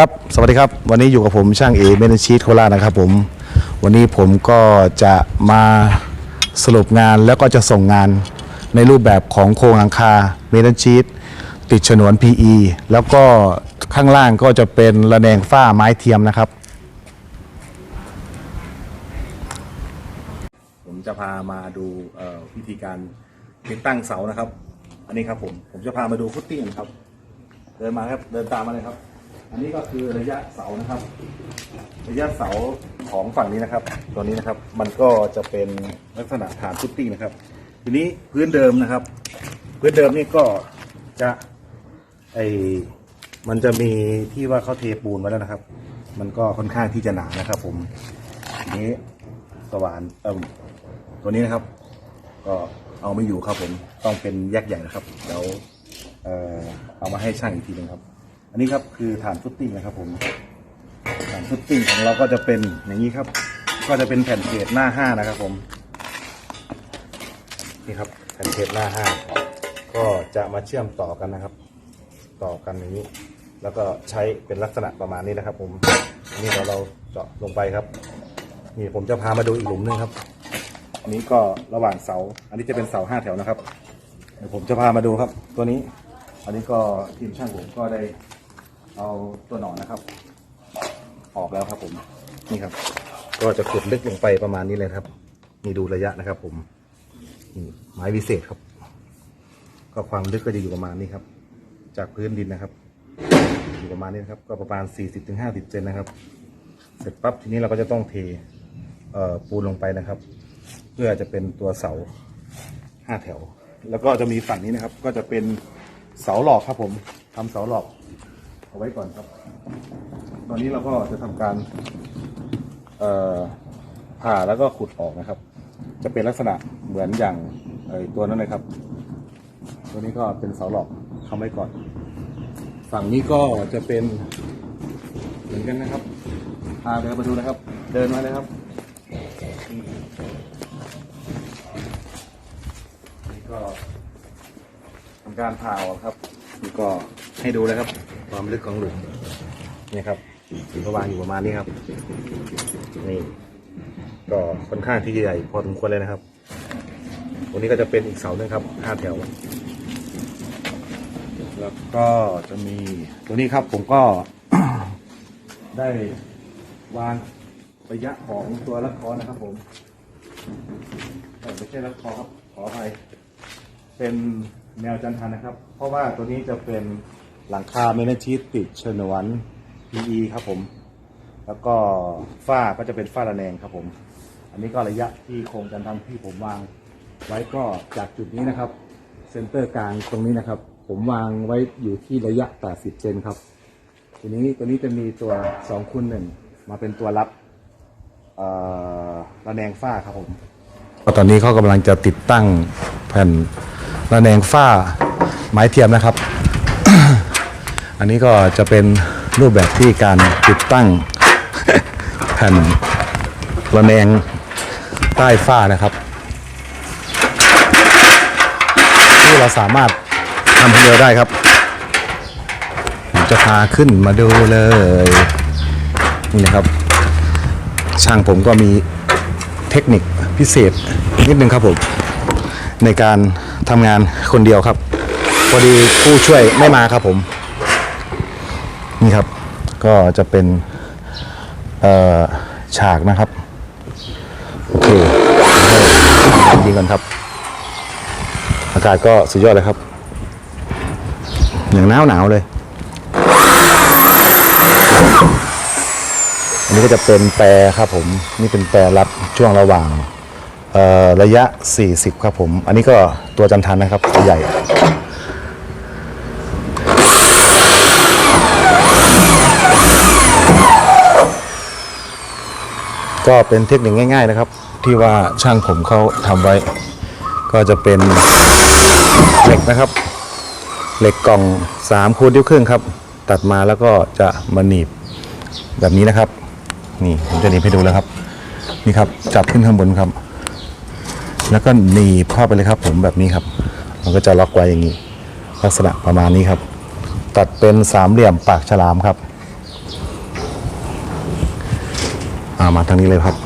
ครับ สวัสดีครับ วันนี้อยู่กับผมช่างเอเมนชีตโคราชนะครับผม วันนี้ผมก็จะมาสรุปงานแล้วก็จะส่งงานในรูปแบบของโครงหลังคาเมนชีตติดฉนวน PE แล้วก็ข้างล่างก็จะเป็นระแนงฝ้าไม้เทียมนะครับ ผมจะพามาดูวิธีการติดตั้งเสานะครับ อันนี้ครับผม ผมจะพามาดูฟุตติ้งครับ เดินมาครับ เดินตามมาเลยครับ อันนี้ก็คือระยะเสานะครับ ระยะเสาของฝั่งนี้นะครับ ตัวนี้นะครับมันก็จะเป็นลักษณะฐานฟุตติ้นะครับ ทีนี้พื้นเดิมนะครับ พื้นเดิมนี่ก็จะไอมันจะมีที่ว่าเขาเทปูนไว้แล้วนะครับ มันก็ค่อนข้างที่จะหนานะครับ ผมทีนี้สว่านเอ่มตัวนี้นะครับ ก็เอาไม่อยู่ครับผมต้องเป็นแยกใหญ่นะครับเดี๋ยวเอ่อเอามาให้ช่างอีกทีหนึงครับ อันนี้ครับคือฐานฟุตติ้งนะครับผมฐานฟุตติ้งของเราก็จะเป็นอย่างนี้ครับ ก็จะเป็นแผ่นเพจหน้าห้านะครับผมนี่ครับแผ่นเพจหน้าห้าก็จะมาเชื่อมต่อกันนะครับ ต่อกันอย่างนี้ แล้วก็ใช้เป็นลักษณะประมาณนี้นะครับ ผมอันนี้เราเราเจาะลงไปครับนี่ผมจะพามาดูอีกหลุมหนึงครับอันนี้ก็ระหว่างเสา อันนี้จะเป็นเสาห้าแถวนะครับเดี๋ยวผมจะพามาดูครับ ตัวนี้ อันนี้ก็ทีมช่างผมก็ได้ เอาตัวหนอนนะครับ ออกแล้วครับผมนี่ครับ ก็จะขุดลึกลงไปประมาณนี้เลยครับนี่ดูระยะนะครับ ผมนี่ไม้วิเศษครับ ก็ความลึกก็จะอยู่ประมาณนี้ครับ จากพื้นดินนะครับ อยู่ประมาณนี้นะครับ ก็ประมาณ 40-50เซนนะครับ เสร็จปั๊บทีนี้เราก็จะต้องเทปูนลงไปนะครับ เพื่อจะเป็นตัวเสาห้าแถว แล้วก็จะมีฝั่งนี้นะครับ ก็จะเป็นเสาหลอกครับผมทำเสาหลอก เอาไว้ก่อนครับ ตอนนี้เราก็จะทำการเอผ่าแล้วก็ขุดออกนะครับ จะเป็นลักษณะเหมือนอย่างไอตัวนั้นเลยครับ ตัวนี้ก็เป็นเสาหลอกทำไว้ก่อน ฝั่งนี้ก็จะเป็นเหมือนกันนะครับพาเดินมาดูนะครับ เดินมาเลยครับนี่ก็ทำการผ่าออกครับนี่ก็ให้ดูเลยครับ ความลึกของหลุมนี่ครับถึงก็วางอยู่ประมาณนี้ครับ นี่ ก็ค่อนข้างที่ใหญ่พอสมควรเลยนะครับตรงนี้ก็จะเป็นอีกเสาหนึ่งครับห้าแถว แล้วก็จะมีตัวนี้ครับผมก็ ได้วางระยะของตัวละครนะครับผมไม่ใช่รัดคอครับขออภัยเป็นแนวจันทันนะครับ เพราะว่าตัวนี้จะเป็น หลังคาเมนชีตติดชนวน PE ครับผม แล้วก็ฝ้าก็จะเป็นฝ้าระแนงครับผม อันนี้ก็ระยะที่โครงจันทันที่ผมวาง ไว้ก็จากจุดนี้นะครับ เซนเตอร์กลางตรงนี้นะครับ ผมวางไว้อยู่ที่ระยะ 80 เซนครับ ทีนี้ตัวนี้จะมีตัว2คูณ1มาเป็นตัวรับระแนงฝ้าครับผมตอนนี้เขากำลังจะติดตั้งแผ่นระแนงฝ้าไม้เทียมนะครับ อันนี้ก็จะเป็นรูปแบบที่การติดตั้งแผ่นระแนงใต้ฝ้านะครับ ที่เราสามารถทำคนเดียวได้ครับ จะพาขึ้นมาดูเลย นี่นะครับ ช่างผมก็มีเทคนิคพิเศษนิดนึงครับผม ในการทำงานคนเดียวครับ พอดีผู้ช่วยไม่มาครับผม นี่ครับ ก็จะเป็นฉากนะครับ โอเคยิงกันครับ อากาศก็สุดยอดเลยครับ อย่างหนาวหนาวเลย อันนี้ก็จะเป็นแปรครับผม นี่เป็นแปรรับช่วงระหว่างระยะ 40 ครับผม อันนี้ก็ตัวจันทันนะครับตัวใหญ่ ก็เป็นเทคนิคง่าย ๆนะครับ ที่ว่าช่างผมเขาทำไว้ ก็จะเป็นเหล็กนะครับ เหล็กกล่อง3คูณนิ้วครึ่งครับ ตัดมาแล้วก็จะมาหนีบแบบนี้นะครับ นี่ผมจะหนีบให้ดูแล้วครับ นี่ครับจับขึ้นข้างบนครับ แล้วก็หนีบเข้าไปเลยครับ ผมแบบนี้ครับ มันก็จะล็อกไว้อย่างนี้ ลักษณะประมาณนี้ครับ ตัดเป็นสามเหลี่ยมปากฉลามครับามาทางนี้เลยครับ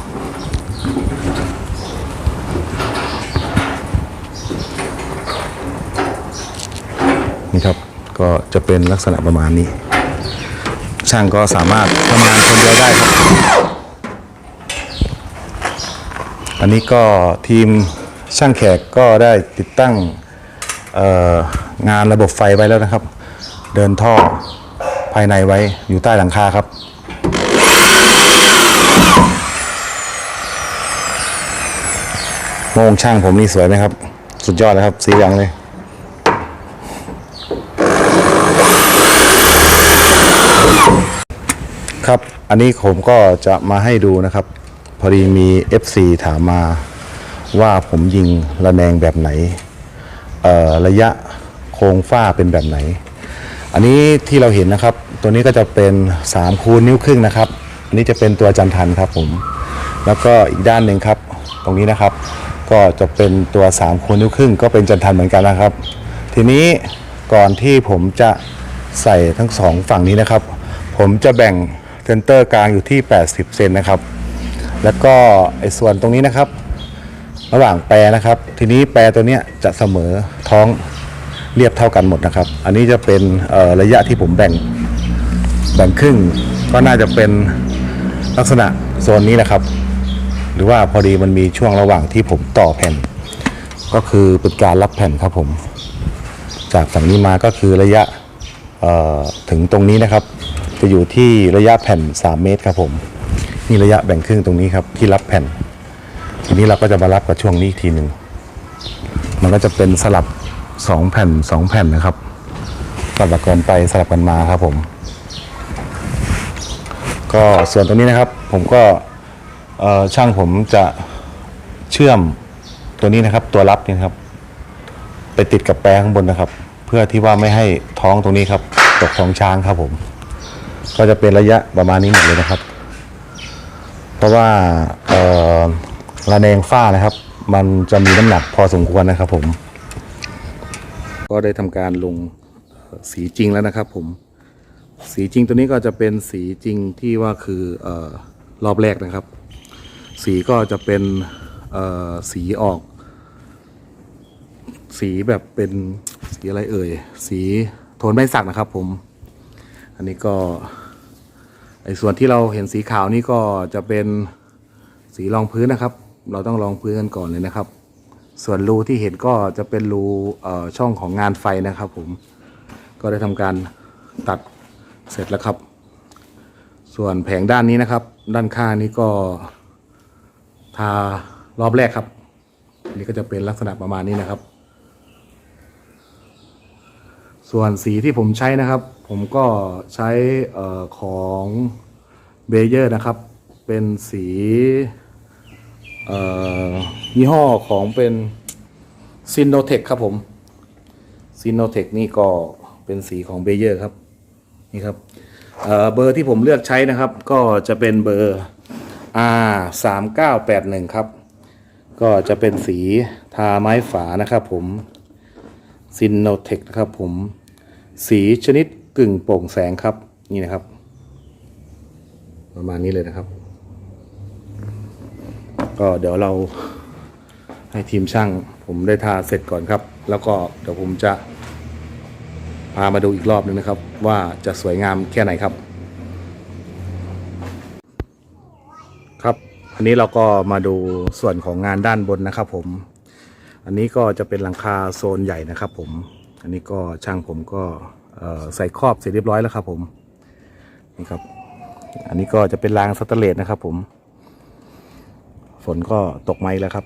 นี่ครับก็จะเป็นลักษณะประมาณนี้ ช่างก็สามารถทำงานคนเดียวได้ครับ อันนี้ก็ทีมช่างแขกก็ได้ติดตั้งงานระบบไฟไว้แล้วนะครับ เดินท่อภายในไว้อยู่ใต้หลังคาครับ โมงช่างผมนี่สวยไหมครับ สุดยอดเลยครับ สีเหลืองเลยครับอันนี้ผมก็จะมาให้ดูนะครับ พอดีมี FC ถามมาว่าผมยิงระแนงแบบไหนระยะโครงฝ้าเป็นแบบไหน อันนี้ที่เราเห็นนะครับ ตัวนี้ก็จะเป็น3คูณนิ้วครึ่งนะครับ อันนี้จะเป็นตัวจันทันครับผม แล้วก็อีกด้านหนึ่งครับ ตรงนี้นะครับ ก็จะเป็นตัว3คูณนิ้วครึ่งก็เป็นจันทันเหมือนกันนะครับ ทีนี้ก่อนที่ผมจะใส่ทั้งสองฝั่งนี้นะครับ ผมจะแบ่งเซนเตอร์กลางอยู่ที่ 80 เซนนะครับ แล้วก็ไอ้ส่วนตรงนี้นะครับ ระหว่างแปรนะครับ ทีนี้แปรตัวเนี้ยจะเสมอท้องเรียบเท่ากันหมดนะครับ อันนี้จะเป็นระยะที่ผมแบ่งแบ่งครึ่งก็น่าจะเป็นลักษณะโซนนี้นะครับ หรือว่าพอดีมันมีช่วงระหว่างที่ผมต่อแผ่น ก็คือเป็นการรับแผ่นครับผม จากฝั่งนี้มาก็คือระยะถึงตรงนี้นะครับ จะอยู่ที่ระยะแผ่น 3 เมตรครับผมนี่ระยะแบ่งครึ่งตรงนี้ครับที่รับแผ่น ทีนี้เราก็จะมารับกับช่วงนี้อีกทีหนึ่งมันก็จะเป็นสลับ 2 แผ่น 2 แผ่นนะครับสลับกันไปสลับกันมาครับผม ก็ส่วนตรงนี้นะครับ ผมก็ ช่างผมจะเชื่อมตัวนี้นะครับ ตัวรับนี่นะครับ ไปติดกับแปรข้างบนนะครับ เพื่อที่ว่าไม่ให้ท้องตรงนี้ครับตกท้องช้างครับผม ก็จะเป็นระยะประมาณนี้หมดเลยนะครับ เพราะว่าระแนงฝ้านะครับ มันจะมีน้ำหนักพอสมควรนะครับ ผม ก็ได้ทำการลงสีจริงแล้วนะครับ ผม สีจริงตัวนี้ก็จะเป็นสีจริงที่ว่าคือออรอบแรกนะครับ สีก็จะเป็นสีออก สีแบบเป็นสีอะไรเอ่ย สีโทนใบสักนะครับผม อันนี้ก็ไอ้ส่วนที่เราเห็นสีขาวนี่ก็จะเป็นสีรองพื้นนะครับ เราต้องรองพื้นกันก่อนเลยนะครับ ส่วนรูที่เห็นก็จะเป็นรูช่องของงานไฟนะครับผม ก็ได้ทำการตัดเสร็จแล้วครับ ส่วนแผงด้านนี้นะครับ ด้านข้างนี้ก็ ทารอบแรกครับนนี้ก็จะเป็นลักษณะประมาณนี้นะครับ ส่วนสีที่ผมใช้นะครับ ผมก็ใช้อของเบเยอร์นะครับ เป็นสียี่ห้อของเป็นซินโนเทคครับผมซินโนเทคนี่ก็เป็นสีของเบเยอร์ครับ นี่ครับเเบอร์ที่ผมเลือกใช้นะครับ ก็จะเป็นเบอร์ R 3 9 8 1ครับ ก็จะเป็นสีทาไม้ฝานะครับผมซินโนเทคนะครับผม สีชนิดกึ่งโปร่งแสงครับ นี่นะครับ ประมาณนี้เลยนะครับ ก็เดี๋ยวเราให้ทีมช่างผมได้ทาเสร็จก่อนครับ แล้วก็เดี๋ยวผมจะพามาดูอีกรอบหนึงนะครับ ว่าจะสวยงามแค่ไหนครับ ครับ อันนี้เราก็มาดูส่วนของงานด้านบนนะครับ ผม อันนี้ก็จะเป็นหลังคาโซนใหญ่นะครับ ผม อันนี้ก็ช่างผมก็ใส่ครอบเสร็จเรียบร้อยแล้วครับ ผม นี่ครับ อันนี้ก็จะเป็นรางสแตนเลสนะครับ ผม ฝนก็ตกไม้แล้วครับ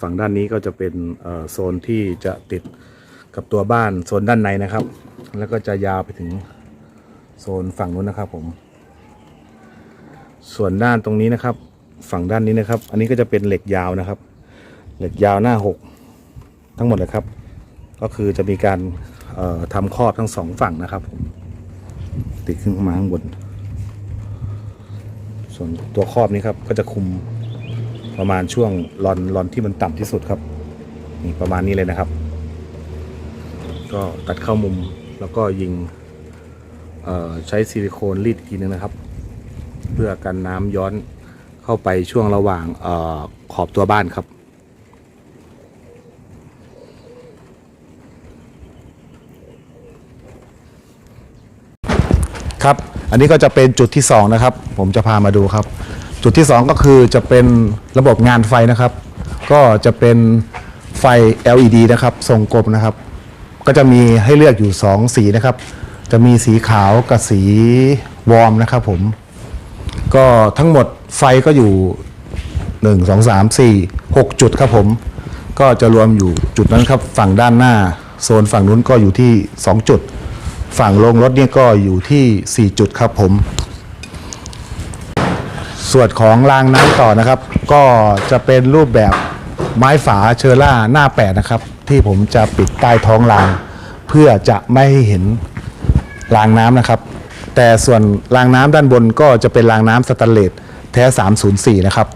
ฝั่งด้านนี้ก็จะเป็นโซนที่จะติดกับตัวบ้านโซนด้านในนะครับ แล้วก็จะยาวไปถึงโซนฝั่งนู้นนะครับผม ส่วนด้านตรงนี้นะครับ ฝั่งด้านนี้นะครับ อันนี้ก็จะเป็นเหล็กยาวนะครับ เหล็กยาวหน้าหกทั้งหมดเลยครับ ก็คือจะมีการเอ่อทำครอบทั้งสองฝั่งนะครับผมติดขึ้นมาข้างบน ส่วนตัวครอบนี้ครับก็จะคุมประมาณช่วงลอนลอนที่มันต่ำที่สุดครับนี่ประมาณนี้เลยนะครับ ก็ตัดเข้ามุมแล้วก็ยิงใช้ซิลิโคนรีดอีกทีนึงนะครับ เพื่อกันน้ำย้อนเข้าไปช่วงระหว่างออขอบตัวบ้านครับ ครับ อันนี้ก็จะเป็นจุดที่ 2 นะครับ ผมจะพามาดูครับ จุดที่ 2 ก็คือจะเป็นระบบงานไฟนะครับ ก็จะเป็นไฟ LED นะครับ ทรงกลมนะครับ ก็จะมีให้เลือกอยู่ 2 สีนะครับ จะมีสีขาวกับสีวอร์มนะครับผม ก็ทั้งหมดไฟก็อยู่ 1 2 3 4 6 จุดครับผม ก็จะรวมอยู่จุดนั้นครับฝั่งด้านหน้า โซนฝั่งนู้นก็อยู่ที่ 2 จุด ฝั่งลงรถเนี่ยก็อยู่ที่ 4 จุดครับผม ส่วนของรางน้ำต่อนะครับ ก็จะเป็นรูปแบบไม้ฝาเชอร่าหน้าแปดนะครับ ที่ผมจะปิดใต้ท้องราง เพื่อจะไม่ให้เห็นรางน้ำนะครับ แต่ส่วนรางน้ำด้านบนก็จะเป็นรางน้ำสแตนเลสแท้ 304 นะครับ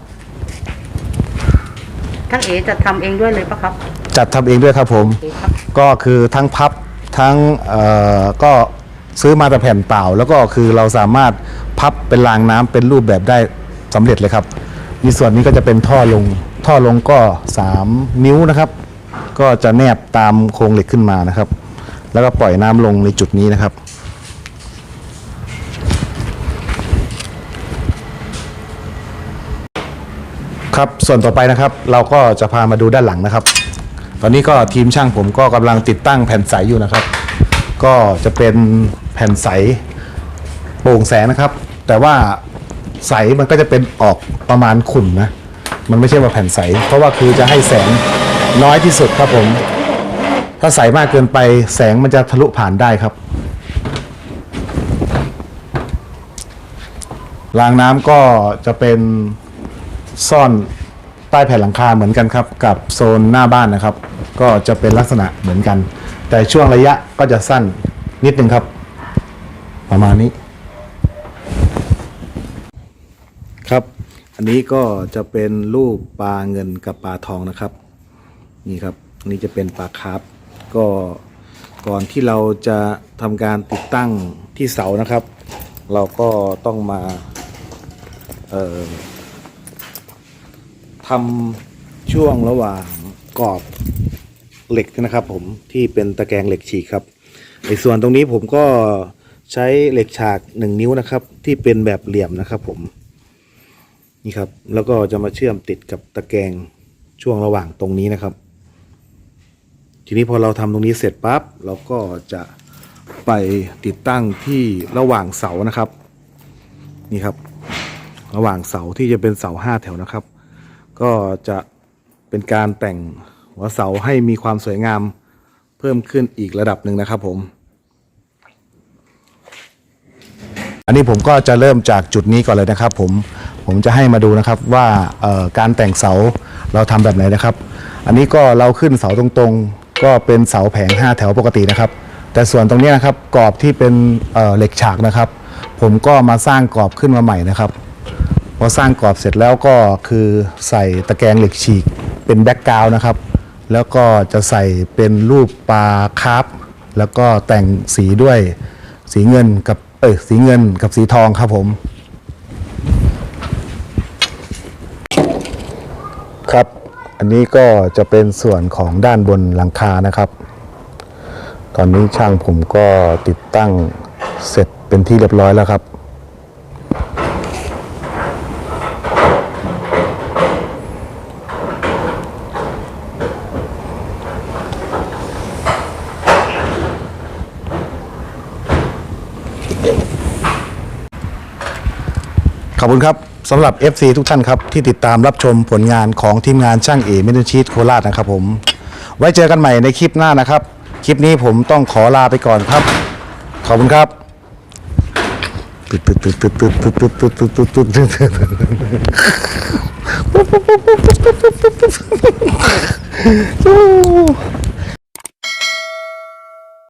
ทั้งเอจะทำเองด้วยเลยปะครับจัดทำเองด้วยครับผมโอเคครับ ก็คือทั้งพับทั้งเอ่อก็ซื้อมาแต่แผ่นเปล่า แล้วก็คือเราสามารถพับเป็นรางน้ำเป็นรูปแบบได้สำเร็จเลยครับในส่วนนี้ก็จะเป็นท่อลง ท่อลงก็ 3 นิ้วนะครับ ก็จะแนบตามโครงเหล็กขึ้นมานะครับ แล้วก็ปล่อยน้ำลงในจุดนี้นะครับ ครับส่วนต่อไปนะครับเราก็จะพามาดูด้านหลังนะครับ ตอนนี้ก็ทีมช่างผมก็กำลังติดตั้งแผ่นใสอยู่นะครับ ก็จะเป็นแผ่นใสโปร่งแสงนะครับ แต่ว่าใสมันก็จะเป็นออกประมาณขุ่นนะมันไม่ใช่ว่าแผ่นใส เพราะว่าคือจะให้แสงน้อยที่สุดครับผม ถ้าใสมากเกินไปแสงมันจะทะลุผ่านได้ครับรางน้ำก็จะเป็น ซ่อนใต้แผ่นหลังคาเหมือนกันครับ กับโซนหน้าบ้านนะครับ ก็จะเป็นลักษณะเหมือนกัน แต่ช่วงระยะก็จะสั้นนิดนึงครับ ประมาณนี้ ครับ อันนี้ก็จะเป็นรูปปลาเงินกับปลาทองนะครับ นี่ครับอันนี้จะเป็นปลาคาร์ฟก็ก่อนที่เราจะทำการติดตั้งที่เสานะครับ เราก็ต้องมาเอ่อ ทำช่วงระหว่างกรอบเหล็กนะครับผมที่เป็นตะแกรงเหล็กฉีกครับในส่วนตรงนี้ผมก็ใช้เหล็กฉากหนึ่งนิ้วนะครับ ที่เป็นแบบเหลี่ยมนะครับผมนี่ครับ แล้วก็จะมาเชื่อมติดกับตะแกรงช่วงระหว่างตรงนี้นะครับ ทีนี้พอเราทำตรงนี้เสร็จปั๊บเราก็จะไปติดตั้งที่ระหว่างเสานะครับ นี่ครับ ระหว่างเสาที่จะเป็นเสาห้าแถวนะครับ ก็จะเป็นการแต่งหัวเสาให้มีความสวยงามเพิ่มขึ้นอีกระดับหนึ่งนะครับผม อันนี้ผมก็จะเริ่มจากจุดนี้ก่อนเลยนะครับ ผมผมจะให้มาดูนะครับว่าการแต่งเสาเราทำแบบไหนนะครับ อันนี้ก็เราขึ้นเสาตรงๆ ก็เป็นเสาแผง 5 แถวปกตินะครับ แต่ส่วนตรงนี้นะครับกรอบที่เป็นเเหล็กฉากนะครับ ผมก็มาสร้างกรอบขึ้นมาใหม่นะครับ อสร้างกรอบเสร็จแล้วก็คือใส่ตะแกรงเหล็กฉีกเป็นแบ็กกราวนะครับ แล้วก็จะใส่เป็นรูปปลาคาร์ฟแล้วก็แต่งสีด้วยสีเงินกับเออสีเงินกับสีทองครับผม ครับ อันนี้ก็จะเป็นส่วนของด้านบนหลังคานะครับ ตอนนี้ช่างผมก็ติดตั้งเสร็จเป็นที่เรียบร้อยแล้วครับ ขอบคุณครับสำหรับ FC ทุกท่านครับ ที่ติดตามรับชมผลงานของทีมงานช่างเอเมนชีตโคราชนะครับผม ไว้เจอกันใหม่ในคลิปหน้านะครับ คลิปนี้ผมต้องขอลาไปก่อนครับ ขอบคุณครับตึ๊ดตึ๊ดตึ๊ดตึ๊ดตึ๊ดตึ๊ดตึ๊ดตึ๊ดตึ๊ดตึ๊ดตึ๊ดตึ๊ด